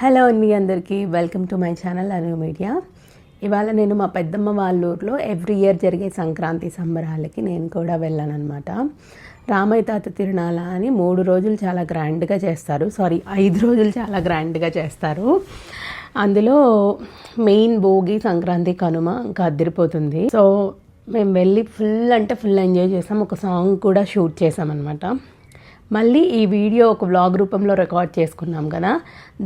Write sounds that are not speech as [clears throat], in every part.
Hello అండి అందరికీ. Welcome to my channel Anu media. ఇవాళ నేను మా పెద్దమ్మ వాళ్ళ ఊర్లో ఎవ్రీ ఇయర్ జరిగే సంక్రాంతి సంబరాలకి నేను కూడా వెళ్ళాననమాట రామయ్య తాత తిరునాళ అని మూడు రోజులు చాలా గ్రాండ్గా చేస్తారు. సారీ ఐదు రోజులు చాలా గ్రాండ్గా చేస్తారు. అందులో మెయిన్ భోగి సంక్రాంతి కనుమ ఇంకా అదిరిపోతుంది. సో మేము వెళ్ళి ఫుల్ అంటే ఫుల్ ఎంజాయ్ చేసాం. ఒక సాంగ్ కూడా షూట్ చేసామన్నమాట. మళ్ళీ ఈ వీడియో ఒక వ్లాగ్ రూపంలో రికార్డ్ చేసుకున్నాం కదా.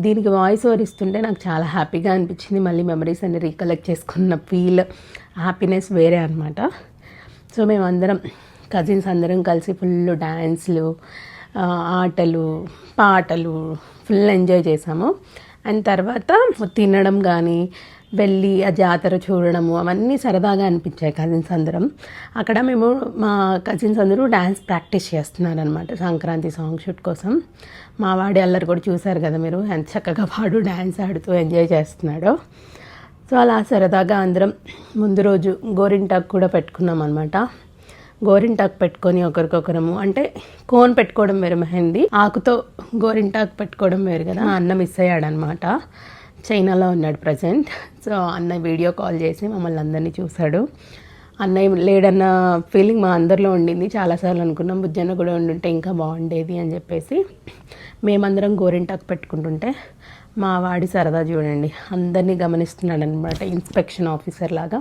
దీనికి వాయిస్ ఓవర్ ఇస్తుంటే నాకు చాలా హ్యాపీగా అనిపించింది. మళ్ళీ మెమరీస్ అన్ని రీకలెక్ట్ చేసుకున్న ఫీల్ హ్యాపీనెస్ వేరే అనమాట సో మేమందరం కజిన్స్ అందరం కలిసి ఫుల్ డ్యాన్స్లు ఆటలు పాటలు ఫుల్ ఎంజాయ్ చేసాము. అండ్ తర్వాత తినడం కానీ వెళ్ళి ఆ జాతర చూడడము అవన్నీ సరదాగా అనిపించాయి కజిన్స్ అందరం. అక్కడ మేము మా కజిన్స్ అందరూ డ్యాన్స్ ప్రాక్టీస్ చేస్తున్నారనమాట సంక్రాంతి సాంగ్ షూట్ కోసం. మా వాడి అల్లరి కూడా చూశారు కదా మీరు ఎంత చక్కగా వాడు డ్యాన్స్ ఆడుతూ ఎంజాయ్ చేస్తున్నాడో. సో అలా సరదాగా అందరం ముందు రోజు గోరింటాకు కూడా పెట్టుకున్నాం అనమాట గోరింటాకు పెట్టుకొని ఒకరికొకరము అంటే కోన్ పెట్టుకోవడం వేరు మెహందీ. ఆకుతో గోరింటాకు పెట్టుకోవడం వేరు కదా అన్న మిస్ అయ్యాడనమాట చైనాలో ఉన్నాడు ప్రజెంట్. సో అన్నయ్య వీడియో కాల్ చేసి మమ్మల్ని అందరినీ చూశాడు. అన్నయ్య లేడన్న ఫీలింగ్ మా అందరిలో ఉండింది. చాలాసార్లు అనుకున్నాం బుజ్జన్న కూడా ఉండుంటే ఇంకా బాగుండేది అని చెప్పేసి. మేమందరం గోరింటాకు పెట్టుకుంటుంటే మా వాడి సరదా చూడండి. అందరినీ గమనిస్తున్నాడు అనమాట ఇన్స్పెక్షన్ ఆఫీసర్ లాగా.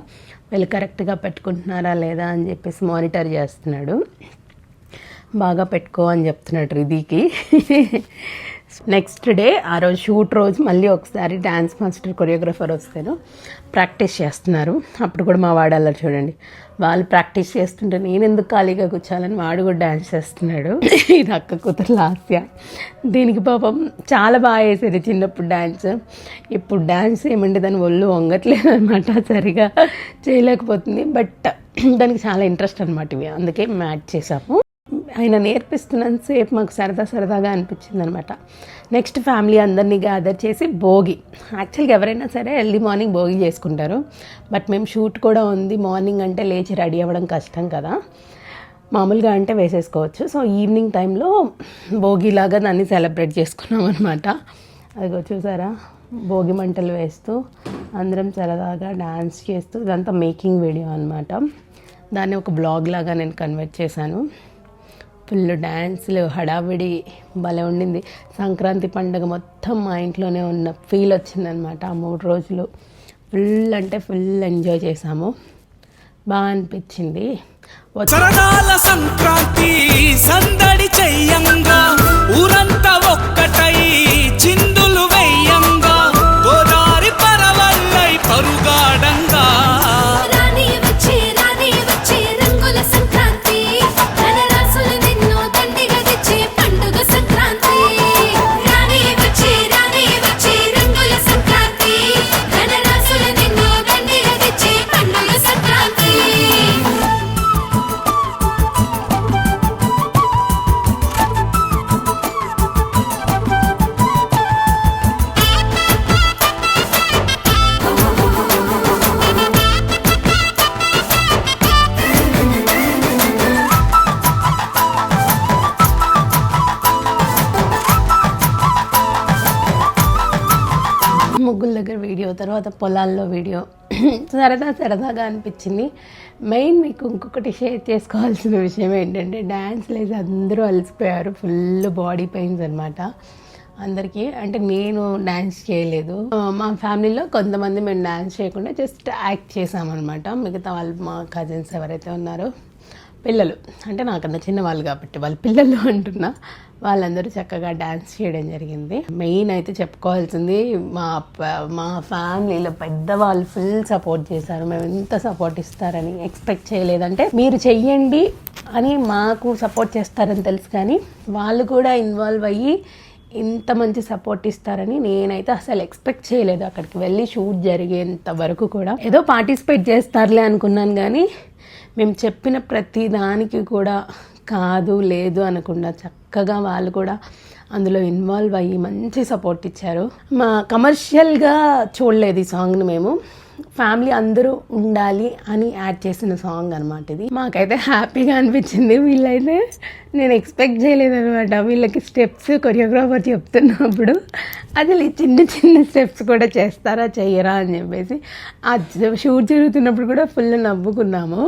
వీళ్ళు కరెక్ట్గా పెట్టుకుంటున్నారా లేదా అని చెప్పేసి మానిటర్ చేస్తున్నాడు. బాగా పెట్టుకో అని చెప్తున్నాడు రిధికి. నెక్స్ట్ డే ఆ రోజు షూట్ రోజు మళ్ళీ ఒకసారి డ్యాన్స్ మాస్టర్ కొరియోగ్రఫర్ వస్తేను ప్రాక్టీస్ చేస్తున్నారు. అప్పుడు కూడా మా వాడు అలా చూడండి. వాళ్ళు ప్రాక్టీస్ చేస్తుంటే నేను ఎందుకు ఖాళీగా కూర్చోాలని వాడు కూడా డ్యాన్స్ చేస్తున్నాడు. [laughs] ఇది అక్క కూతురు లాస్య. దీనికి పాపం చాలా బాగా వేసేది చిన్నప్పుడు డ్యాన్స్ ఇప్పుడు డ్యాన్స్ ఏమంటే దాని ఒళ్ళు వంగట్లేదు అనమాట సరిగా చేయలేకపోతుంది. బట్ [clears throat] దానికి చాలా ఇంట్రెస్ట్ అనమాట ఇవి. అందుకే మ్యాచ్ చేసాము ఆయన నేర్పిస్తున్నంతసేపు మాకు సరదా సరదాగా అనిపించింది అనమాట నెక్స్ట్ ఫ్యామిలీ అందరినీ గ్యాదర్ చేసి భోగి. యాక్చువల్గా ఎవరైనా సరే ఎర్లీ మార్నింగ్ భోగి చేసుకుంటారు. బట్ మేము షూట్ కూడా ఉంది. మార్నింగ్ అంటే లేచి రెడీ అవ్వడం కష్టం కదా. మామూలుగా అంటే వేసేసుకోవచ్చు. సో ఈవినింగ్ టైంలో భోగిలాగా దాన్ని సెలబ్రేట్ చేసుకున్నాం అనమాట. అదిగో చూసారా? భోగి మంటలు వేస్తూ అందరం సరదాగా డ్యాన్స్ చేస్తూ ఇదంతా మేకింగ్ వీడియో అనమాట. దాన్ని ఒక బ్లాగ్ లాగా నేను కన్వర్ట్ చేశాను. ఫుల్ డ్యాన్స్లు హడావిడి భలే ఉండింది. సంక్రాంతి పండుగ మొత్తం మా ఇంట్లోనే ఉన్న ఫీల్ వచ్చిందనమాట ఆ మూడు రోజులు. ఫుల్ అంటే ఫుల్ ఎంజాయ్ చేసాము. బాగా అనిపించింది. సంక్రాంతి సందడి చెయ్యంగా ఊరంతా ఒక్కటై చిన్న తర్వాత పొలాల్లో వీడియో. సరదా సరదాగా అనిపించింది. మెయిన్ మీకు ఇంకొకటి షేర్ చేసుకోవాల్సిన విషయం ఏంటంటే డ్యాన్స్ లేసి అందరూ అలసిపోయారు. ఫుల్ బాడీ పెయిన్స్ అనమాట అందరికీ అంటే నేను డ్యాన్స్ చేయలేదు. మా ఫ్యామిలీలో కొంతమంది మేము డ్యాన్స్ చేయకుండా జస్ట్ యాక్ట్ చేసామన్నమాట. మిగతా వాళ్ళు మా కజిన్స్ ఎవరైతే ఉన్నారో పిల్లలు. అంటే నాకన్నా చిన్న వాళ్ళు కాబట్టి వాళ్ళు పిల్లలు అంటున్నా. వాళ్ళందరూ చక్కగా డ్యాన్స్ చేయడం జరిగింది. మెయిన్ అయితే చెప్పుకోవాల్సింది మా మా ఫ్యామిలీలో పెద్దవాళ్ళు ఫుల్ సపోర్ట్ చేశారు. మేము ఎంత సపోర్ట్ ఇస్తారని ఎక్స్పెక్ట్ చేయలేదంటే మీరు చెయ్యండి అని మాకు సపోర్ట్ చేస్తారని తెలుసు కానీ వాళ్ళు కూడా ఇన్వాల్వ్ అయ్యి ఇంత మంచి సపోర్ట్ ఇస్తారని నేనైతే అసలు ఎక్స్పెక్ట్ చేయలేదు అక్కడికి వెళ్ళి షూట్ జరిగేంత వరకు కూడా. ఏదో పార్టిసిపేట్ చేస్తారులే అనుకున్నాను కానీ మేము చెప్పిన ప్రతి దానికి కూడా కాదు లేదు అనకుండా చక్కగా వాళ్ళు కూడా అందులో ఇన్వాల్వ్ అయ్యి మంచి సపోర్ట్ ఇచ్చారు. మా కమర్షియల్గా చూడలేదు ఈ సాంగ్ని మేము. ఫ్యామిలీ అందరూ ఉండాలి అని యాడ్ చేసిన సాంగ్ అనమాట ఇది. మాకైతే హ్యాపీగా అనిపించింది. వీళ్ళైతే నేను ఎక్స్పెక్ట్ చేయలేదు అనమాట వీళ్ళకి స్టెప్స్ కొరియోగ్రాఫర్ చెప్తున్నప్పుడు. అసలు ఈ చిన్న చిన్న స్టెప్స్ కూడా చేస్తారా చెయ్యరా అని చెప్పేసి. ఆ షూట్ జరుగుతున్నప్పుడు కూడా ఫుల్ నవ్వుకున్నాము.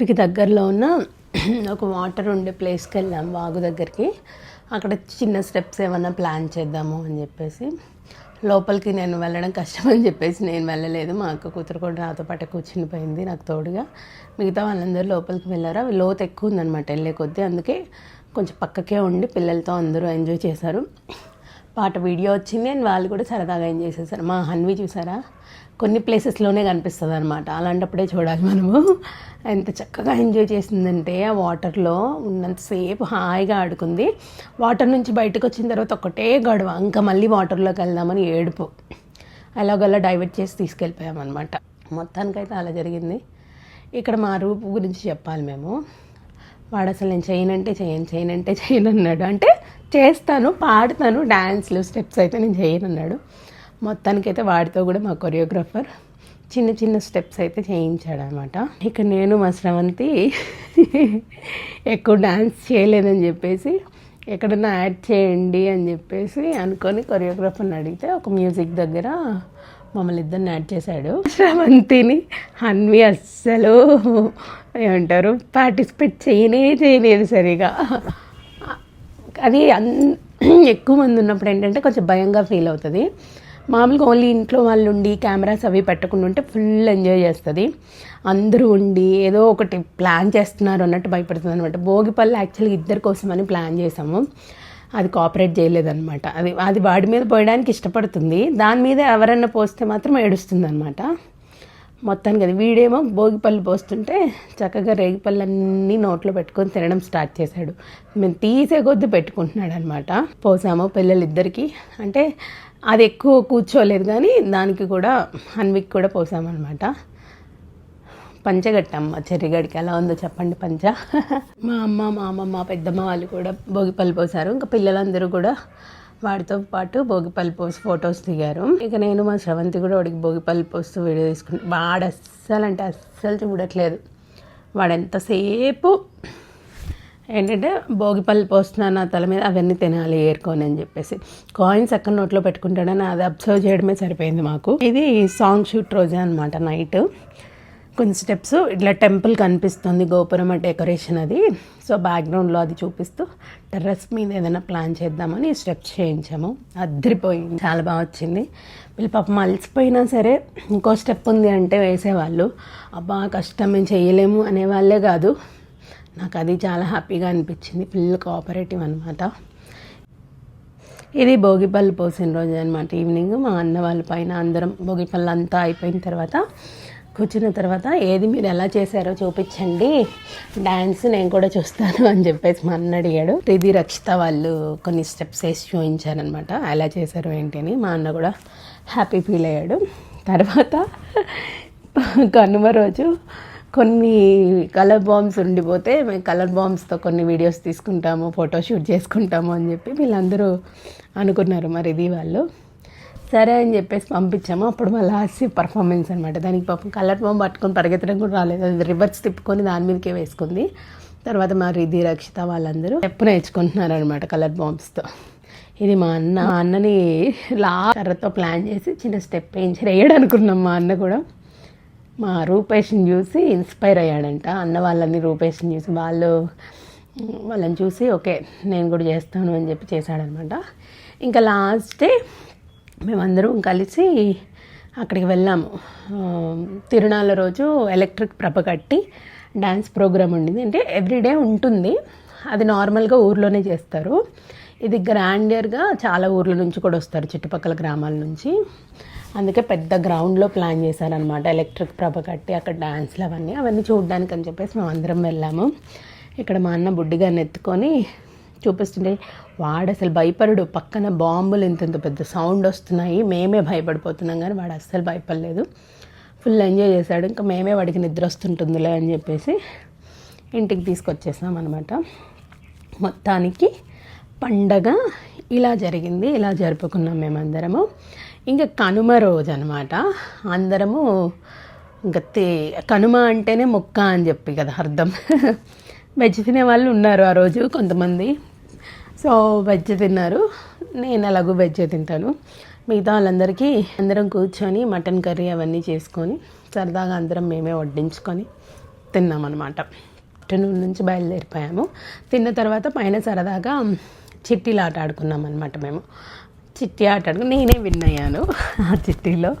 ఊరికి దగ్గరలో ఉన్న ఒక వాటర్ ఉండే ప్లేస్కి వెళ్ళాం వాగు దగ్గరికి. అక్కడ చిన్న స్టెప్స్ ఏమన్నా ప్లాన్ చేద్దాము అని చెప్పేసి. లోపలికి నేను వెళ్ళడం కష్టం అని చెప్పేసి నేను వెళ్ళలేదు. మా అక్క కూతురు కూడా నాతో పాటు కూర్చుని పోయింది నాకు తోడుగా. మిగతా వాళ్ళందరూ లోపలికి వెళ్ళారు? అవి లోతు ఎక్కువ ఉందన్నమాట వెళ్ళే కొద్దీ. అందుకే కొంచెం పక్కకే ఉండి పిల్లలతో అందరూ ఎంజాయ్ చేశారు. పాట వీడియో వచ్చింది అండ్ వాళ్ళు కూడా సరదాగా ఎంజాయ్ చేశారు మా హన్వి చూసారా? కొన్ని ప్లేసెస్లోనే కనిపిస్తుంది అనమాట అలాంటప్పుడే చూడాలి మనము. ఎంత చక్కగా ఎంజాయ్ చేసిందంటే ఆ వాటర్లో ఉన్నంతసేపు హాయిగా ఆడుకుంది. వాటర్ నుంచి బయటకు వచ్చిన తర్వాత ఒకటే గొడవ. ఇంకా మళ్ళీ వాటర్లోకి వెళ్దామని ఏడుపు. అలాగలా డైవర్ట్ చేసి తీసుకెళ్ళిపోయామన్నమాట. మొత్తానికైతే అలా జరిగింది. ఇక్కడ మా రూపు గురించి చెప్పాలి మేము. వాడు అసలు నేను చేయనంటే చేయను చేయనంటే చేయను అన్నాడు అంటే చేస్తాను పాడతాను డ్యాన్స్లు స్టెప్స్ అయితే నేను చేయను అన్నాడు మొత్తానికైతే వాడితో కూడా మా కొరియోగ్రాఫర్ చిన్న చిన్న స్టెప్స్ అయితే చేయించాడనమాట. ఇక నేను మా స్రవంతి ఎక్కువ డాన్స్ చేయలేదని చెప్పేసి ఎక్కడన్నా యాడ్ చేయండి అని చెప్పేసి అనుకొని కొరియోగ్రాఫర్ని అడిగితే ఒక మ్యూజిక్ దగ్గర మమ్మల్ని ఇద్దరిని యాడ్ చేశాడు. శ్రవంతిని హన్వి అస్సలు ఏమంటారు పార్టిసిపేట్ చేయనే చేయలేదు సరిగా. అది అన్ ఎక్కువ మంది ఉన్నప్పుడు ఏంటంటే కొంచెం భయంగా ఫీల్ అవుతుంది. మామూలుగా ఓన్లీ ఇంట్లో వాళ్ళు ఉండి కెమెరాస్ అవి పెట్టకుండా ఉంటే ఫుల్ ఎంజాయ్ చేస్తుంది. అందరూ ఉండి ఏదో ఒకటి ప్లాన్ చేస్తున్నారు అన్నట్టు భయపడుతుంది అనమాట భోగిపల్లి యాక్చువల్గా ఇద్దరి కోసమని ప్లాన్ చేసాము అది కోఆపరేట్ చేయలేదన్నమాట. అది అది వాడి మీద పోయడానికి ఇష్టపడుతుంది. దాని మీద ఎవరన్నా పోస్తే మాత్రం ఏడుస్తుంది అనమాట మొత్తానికి అది. వీడేమో భోగిపళ్ళు పోస్తుంటే చక్కగా రేగిపళ్ళు అన్నీ నోట్లో పెట్టుకొని తినడం స్టార్ట్ చేశాడు. మేము తీసే కొద్ది పెట్టుకుంటున్నాడు అనమాట పోసాము పిల్లలిద్దరికీ. అంటే అది ఎక్కువ కూర్చోలేదు కానీ దానికి కూడా హన్విక్ కూడా పోసామన్నమాట పంచ చెర్రిగడికి ఎలా ఉందో చెప్పండి పంచ. [laughs] మా అమ్మ మా అమ్మమ్మ పెద్దమ్మ వాళ్ళు కూడా భోగిపల్లి పోసారు. ఇంకా పిల్లలందరూ కూడా వాడితో పాటు భోగిపల్లి పోసి ఫొటోస్ దిగారు. ఇక నేను మా శ్రవంతి కూడా వాడికి భోగిపల్లి పోస్తూ వీడియో తీసుకుంటాను వాడు అస్సలు అంటే అస్సలు చూడట్లేదు. వాడు ఎంతసేపు ఏంటంటే భోగిపల్లి పోస్తున్నాను నా తల మీద అవన్నీ తినాలి ఏరుకొని అని చెప్పేసి. కాయిన్స్ అక్కడ నోట్లో పెట్టుకుంటాడని అది అబ్జర్వ్ చేయడమే సరిపోయింది మాకు. ఇది సాంగ్ షూట్ రోజే అనమాట నైట్. కొన్ని స్టెప్స్ ఇట్లా టెంపుల్ కనిపిస్తుంది గోపురం డెకరేషన్ అది. సో బ్యాక్గ్రౌండ్లో అది చూపిస్తూ టెర్రస్ మీద ఏదైనా ప్లాన్ చేద్దామని స్టెప్స్ చేయించాము. అద్దరిపోయింది. చాలా బాగా వచ్చింది. వీళ్ళు పాపం అలసిపోయినా సరే ఇంకో స్టెప్ ఉంది అంటే వేసేవాళ్ళు. అబ్బా కష్టం మేము చేయలేము అనేవాళ్ళే కాదు. నాకు అది చాలా హ్యాపీగా అనిపించింది. పిల్లలు కోఆపరేటివ్ అనమాట ఇది భోగిపల్లి పోసిన రోజు అనమాట ఈవినింగ్ మా అన్న వాళ్ళ పైన అందరం భోగిపల్లి అంతా అయిపోయిన తర్వాత కూర్చున్న తర్వాత ఏది మీరు ఎలా చేశారో చూపించండి. డ్యాన్స్ నేను కూడా చూస్తాను అని చెప్పేసి మా అన్న అడిగాడు. ఇది రక్షిత వాళ్ళు కొన్ని స్టెప్స్ వేసి చూపించారనమాట ఎలా చేశారు ఏంటి అని మా అన్న కూడా హ్యాపీ ఫీల్ అయ్యాడు. తర్వాత కనుమ రోజు కొన్ని కలర్ బాంబ్స్ ఉండిపోతే మేము కలర్ బాంబ్స్తో కొన్ని వీడియోస్ తీసుకుంటాము ఫోటో షూట్ చేసుకుంటాము అని చెప్పి వీళ్ళందరూ అనుకున్నారు. మరి ఇది వాళ్ళు సరే అని చెప్పేసి పంపించాము. అప్పుడు మా లాస్ట్ పర్ఫార్మెన్స్ అనమాట దానికి పాపం కలర్ బాంబు పట్టుకొని పరిగెత్తడం కూడా రాలేదు. అది రివర్స్ తిప్పుకొని దాని మీదకే వేసుకుంది. తర్వాత మా రిధి రక్షిత వాళ్ళందరూ చెప్పు నేర్చుకుంటున్నారు అనమాట కలర్ బాంబ్స్తో ఇది మా అన్న మా అన్నని లా కర్రతో ప్లాన్ చేసి చిన్న స్టెప్ వేయించి వేయడం అనుకున్నాం మా అన్న కూడా. మా రూపేష్ని చూసి ఇన్స్పైర్ అయ్యాడంట. అన్న వాళ్ళని రూపేష్ని చూసి వాళ్ళు వాళ్ళని చూసి ఓకే నేను కూడా చేస్తాను అని చెప్పి చేశాడనమాట ఇంకా లాస్ట్ డే మేమందరం కలిసి అక్కడికి వెళ్ళాము. తిరుణాల తిరునాళ్ళ రోజు ఎలక్ట్రిక్ ప్రభ కట్టి డ్యాన్స్ ప్రోగ్రామ్ ఉండింది. అంటే ఎవ్రీడే ఉంటుంది. అది నార్మల్గా ఊర్లోనే చేస్తారు. ఇది గ్రాండియర్గా చాలా ఊర్ల నుంచి కూడా వస్తారు చుట్టుపక్కల గ్రామాల నుంచి. అందుకే పెద్ద గ్రౌండ్లో ప్లాన్ చేశారనమాట ఎలక్ట్రిక్ ప్రభ కట్టి అక్కడ డ్యాన్స్లు అవన్నీ. అవన్నీ చూడడానికి అని చెప్పేసి మేము అందరం వెళ్ళాము. ఇక్కడ మా అన్న బుడ్డిగాన్ని ఎత్తుకొని చూపిస్తుంటే వాడు అసలు భయపడడు. పక్కన బాంబులు ఇంత ఇంత పెద్ద సౌండ్ వస్తున్నాయి. మేమే భయపడిపోతున్నాం కానీ వాడు అస్సలు భయపడలేదు. ఫుల్ ఎంజాయ్ చేశాడు. ఇంకా మేమే వాడికి నిద్ర వస్తుంటుందిలే అని చెప్పేసి ఇంటికి తీసుకొచ్చేసాం అనమాట మొత్తానికి పండగ ఇలా జరిగింది. ఇలా జరుపుకున్నాం మేమందరము. ఇంకా కనుమ రోజు అనమాట అందరము ఇంకా తే కనుమ అంటేనే మొక్క అని చెప్పి కదా అర్థం. [laughs] వెజ్ తినే వాళ్ళు ఉన్నారు ఆ రోజు కొంతమంది. సో వెజ్ తిన్నారు. నేను ఎలాగో వెజ్ తింటాను. మిగతా వాళ్ళందరికీ అందరం కూర్చొని మటన్ కర్రీ అవన్నీ చేసుకొని సరదాగా అందరం మేమే వడ్డించుకొని తిన్నామన్నమాట. ఆఫ్టర్నూన్ నుంచి బయలుదేరిపోయాము. తిన్న తర్వాత పైన సరదాగా చిట్టీలు ఆట ఆడుకున్నాం అనమాట మేము. చిట్టి ఆట ఆడుకుని నేనే విన్ అయ్యాను. ఆ చిట్టీలో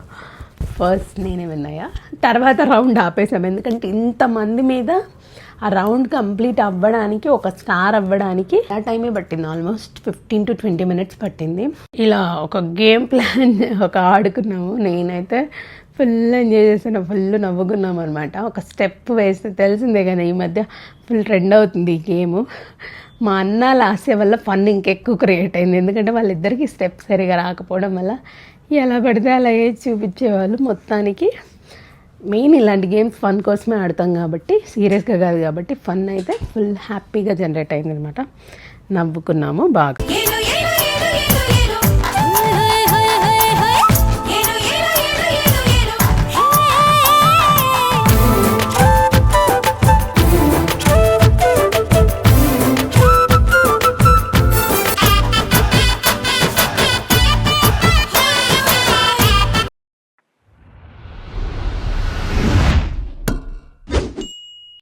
ఫస్ట్ నేనే విన్ అయ్యా. తర్వాత రౌండ్ ఆపేసాము ఎందుకంటే ఇంతమంది మీద ఆ రౌండ్ కంప్లీట్ అవ్వడానికి ఒక స్టార్ అవ్వడానికి ఆ టైమే పట్టింది. Almost fifteen to twenty minutes పట్టింది. ఇలా ఒక గేమ్ ప్లాన్ [laughs] ఒక ఆడుకున్నాము. నేనైతే ఫుల్ ఎంజాయ్ చేసాను ఫుల్ నవ్వుకున్నాం అనమాట ఒక స్టెప్ వేస్తే తెలిసిందే కానీ ఈ మధ్య ఫుల్ ట్రెండ్ అవుతుంది ఈ గేమ్. మా అన్న లాస్య వల్ల ఫన్ ఇంకెక్కువ క్రియేట్ అయింది. ఎందుకంటే వాళ్ళిద్దరికి స్టెప్ సరిగా రాకపోవడం వల్ల ఎలా పడితే అలా వేసి చూపించేవాళ్ళు మొత్తానికి. మెయిన్ ఇలాంటి గేమ్స్ ఫన్ కోసమే ఆడతాం కాబట్టి సీరియస్గా కాదు కాబట్టి ఫన్ అయితే ఫుల్ హ్యాపీగా జనరేట్ అయింది అనమాట నవ్వుకున్నాము బాగా.